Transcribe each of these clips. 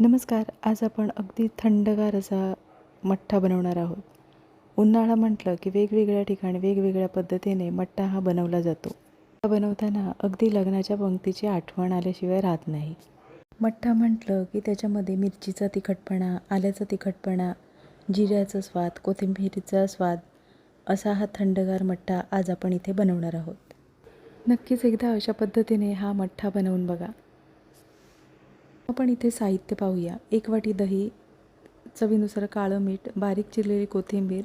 नमस्कार आज आपण अगदी थंडगार असा मठ्ठा बनवणार आहोत. उन्हाळा म्हटलं की वेगवेगळ्या ठिकाणी वेगवेगळ्या पद्धतीने मठ्ठा हा बनवला जातो. हा बनवताना अगदी लग्नाच्या पंक्तीची आठवण आल्याशिवाय राहत नाही. मठ्ठा म्हटलं की त्याच्यामध्ये मिरचीचा तिखटपणा आल्याचा तिखटपणा जिऱ्याचा स्वाद कोथिंबिरीचा स्वाद असा हा थंडगार मठ्ठा आज आपण इथे बनवणार आहोत. नक्कीच एकदा अशा पद्धतीने हा मठ्ठा बनवून बघा. आपण इथे साहित्य पाहूया. एक वाटी दही चवीनुसार काळं मीठ बारीक चिरलेली कोथिंबीर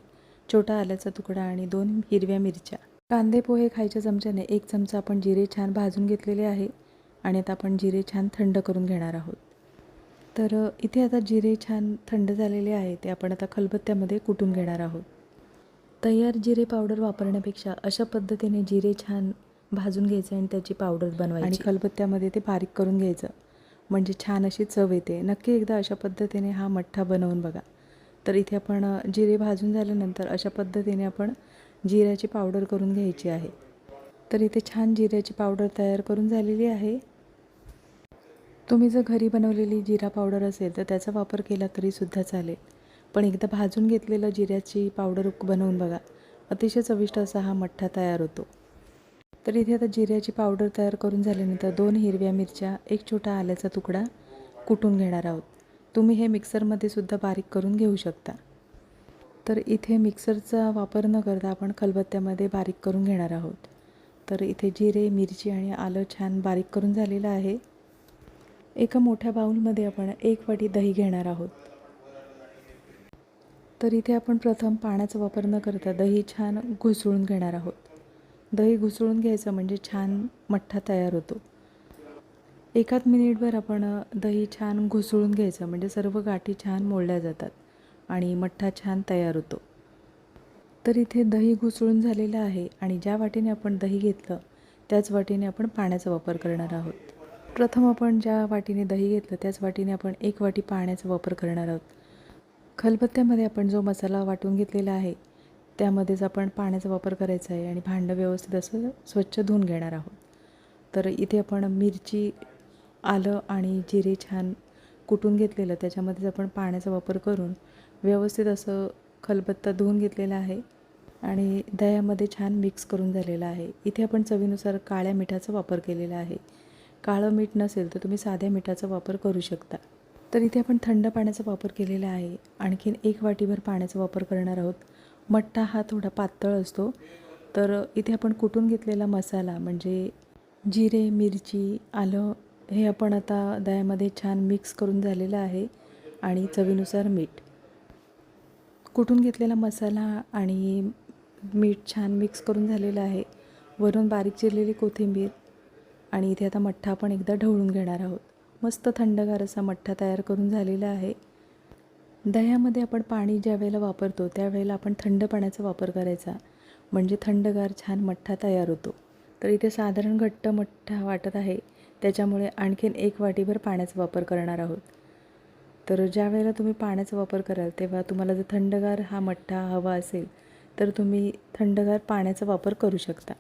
छोटा आल्याचा तुकडा आणि दोन हिरव्या मिरच्या. कांदे पोहे खायच्या चमच्याने एक चमचा आपण जिरे छान भाजून घेतलेले आहे आणि आता आपण जिरे छान थंड करून घेणार आहोत. तर इथे आता जिरे छान थंड झालेले आहे ते आपण आता खलबत्त्यामध्ये कुटून घेणार आहोत. तयार जिरे पावडर वापरण्यापेक्षा अशा पद्धतीने जिरे छान भाजून घ्यायचे आणि त्याची पावडर बनवायची. आणि खलबत्त्यामध्ये ते बारीक करून घ्यायचं. म्हणजे छान अशी चव येते. नक्की एकदा अशा पद्धतीने हा मठ्ठा बनवून बघा. तर इथे आपण जिरे भाजून झाल्यानंतर अशा पद्धतीने आपण जिऱ्याची पावडर करून घ्यायची आहे. तर इथे छान जिऱ्याची पावडर तयार करून झालेली आहे. तुम्ही जर घरी बनवलेली जिरा पावडर असेल तर त्याचा वापर केला तरीसुद्धा चालेल. पण एकदा भाजून घेतलेलं जिऱ्याची पावडर बनवून बघा. अतिशय चविष्ट असा हा मठ्ठा तयार होतो. तर इथे आता जिऱ्याची पावडर तयार करून झाल्यानंतर दोन हिरव्या मिरच्या एक छोटा आल्याचा तुकडा कुटून घेणार आहोत. तुम्ही हे मिक्सरमध्ये सुद्धा बारीक करून घेऊ शकता. तर इथे मिक्सरचा वापर न करता आपण खलबत्त्यामध्ये बारीक करून घेणार आहोत. तर इथे जिरे मिरची आणि आलं छान बारीक करून झालेलं आहे. एका मोठ्या बाऊलमध्ये आपण एक वाटी दही घेणार आहोत. तर इथे आपण प्रथम पाण्याचा वापर न करता दही छान घुसळून घेणार आहोत. दही घुसळून घ्यायचं म्हणजे छान मठ्ठा तयार होतो. एकाच मिनिटभर आपण दही छान घुसळून घ्यायचं म्हणजे सर्व गाठी छान मोडल्या जातात आणि मठ्ठा छान तयार होतो. तर इथे दही घुसळून झालेलं आहे आणि ज्या वाटीने आपण दही घेतलं त्याच वाटीने आपण पाण्याचा वापर करणार आहोत. प्रथम आपण ज्या वाटीने दही घेतलं त्याच वाटीने आपण एक वाटी पाण्याचा वापर करणार आहोत. खलबत्त्यामध्ये आपण जो मसाला वाटून घेतलेला आहे त्यामध्येच आपण पाण्याचा वापर करायचा आहे आणि भांडं व्यवस्थित असं स्वच्छ धुवून घेणार आहोत. तर इथे आपण मिरची आलं आणि जिरे छान कुटून घेतलेलं त्याच्यामध्येच आपण पाण्याचा वापर करून व्यवस्थित असं खलबत्ता धुवून घेतलेला आहे आणि दह्यामध्ये छान मिक्स करून झालेलं आहे. इथे आपण चवीनुसार काळ्या मिठाचा वापर केलेला आहे. काळं मीठ नसेल तर तुम्ही साध्या मिठाचा वापर करू शकता. तर इथे आपण थंड पाण्याचा वापर केलेला आहे. आणखीन एक वाटीभर पाण्याचा वापर करणार आहोत. मठ्ठा हा थोडा पातळ असतो. तर इथे आपण कुटून घेतलेला मसाला म्हणजे जिरे मिरची आलं हे आपण आता दह्यामध्ये छान मिक्स करून झालेलं आहे आणि चवीनुसार मीठ. कुटून घेतलेला मसाला आणि मीठ छान मिक्स करून झालेलं आहे. वरून बारीक चिरलेली कोथिंबीर आणि इथे आता मठ्ठा आपण एकदा ढवळून घेणार आहोत. मस्त थंडगार असा मठ्ठा तयार करून झालेला आहे. दह्यामध्ये आपण पाणी ज्या वेळेला वापरतो त्यावेळेला आपण थंड पाण्याचा वापर करायचा. म्हणजे थंडगार छान मठ्ठा तयार होतो. तर इथे साधारण घट्ट मठ्ठा वाटत आहे. त्याच्यामुळे आणखीन एक वाटीभर पाण्याचा वापर करणार आहोत. तर ज्या वेळेला तुम्ही पाण्याचा वापर कराल तेव्हा तुम्हाला जर थंडगार हा मठ्ठा हवा असेल तर तुम्ही थंडगार पाण्याचा वापर करू शकता.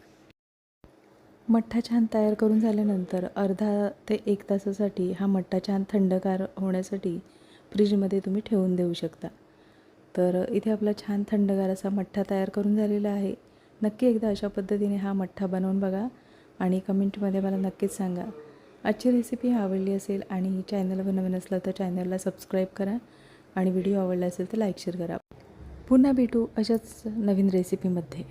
मठ्ठा छान तयार करून झाल्यानंतर अर्धा ते एक तासासाठी हा मठ्ठा छान थंडगार होण्यासाठी फ्रीजमध्ये तुम्ही ठेवून देऊ शकता. तर इथे आपला छान थंडगार असा मठ्ठा तयार करून झालेला आहे. नक्की एकदा अशा पद्धतीने हा मठ्ठा बनवून बघा आणि कमेंटमध्ये मला नक्कीच सांगा. आजची रेसिपी आवडली असेल आणि चॅनलवर नवीन असलं तर चॅनलला सबस्क्राईब करा आणि व्हिडिओ आवडला असेल तर लाईक शेअर करा. पुन्हा भेटू अशाच नवीन रेसिपीमध्ये